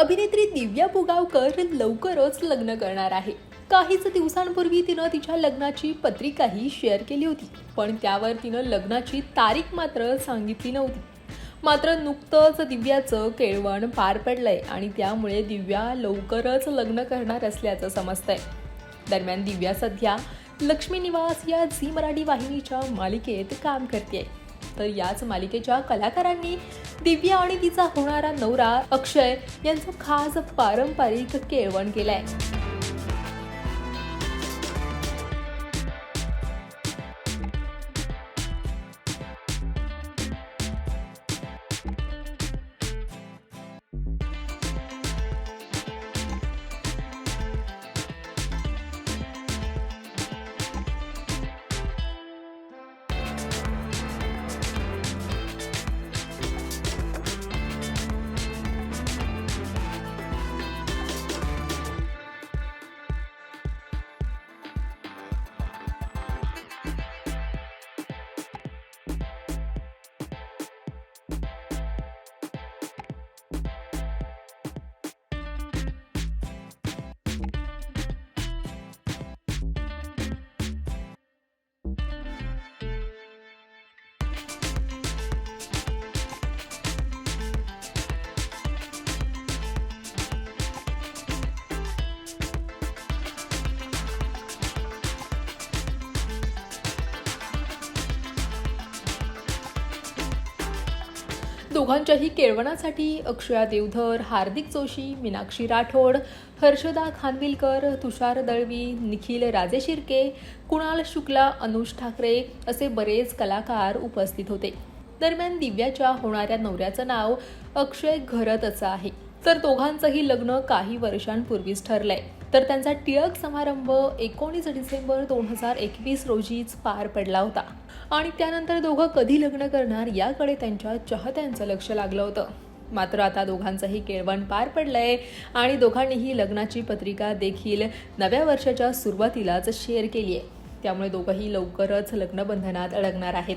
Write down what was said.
अभिनेत्री दिव्या पुगावकर लवकरच लग्न करणार आहे. काहीच दिवसांपूर्वी तिनं तिच्या लग्नाची पत्रिकाही शेअर केली होती पण त्यावर तिनं लग्नाची तारीख मात्र सांगितली नव्हती. मात्र नुकतंच दिव्याचं केळवण पार पडलंय आणि त्यामुळे दिव्या लवकरच लग्न करणार असल्याचं समजतंय. दरम्यान दिव्या सध्या लक्ष्मी निवास या झी मराठी वाहिनीच्या मालिकेत काम करते तर याच मालिकेच्या कलाकारांनी. दिव्या आणि तिचा होणारा नवरा अक्षय यांचं खास पारंपरिक केळवण केलंय. दोघांच्याही केळवणासाठी अक्षया देवधर हार्दिक जोशी मीनाक्षी राठोड हर्षदा खानविलकर तुषार दळवी निखिल राजे शिर्के कुणाल शुक्ला अनुष ठाकरे असे बरेच कलाकार उपस्थित होते. दरम्यान दिव्याच्या होणाऱ्या नवऱ्याचं नाव अक्षय घरत असं आहे. तर दोघांचंही लग्न काही वर्षांपूर्वीच ठरलंय. तर त्यांचा टिळक समारंभ एकोणीस डिसेंबर दोन हजार एकवीस रोजीच पार पडला होता. आणि त्यानंतर दोघं कधी लग्न करणार याकडे त्यांच्या चाहत्यांचं लक्ष लागलं होतं. मात्र आता दोघांचंही केळवण पार पडलंय आणि दोघांनीही लग्नाची पत्रिका देखील नव्या वर्षाच्या सुरुवातीलाच शेअर केली आहे त्यामुळे दोघंही लवकरच लग्नबंधनात अडकणार आहेत.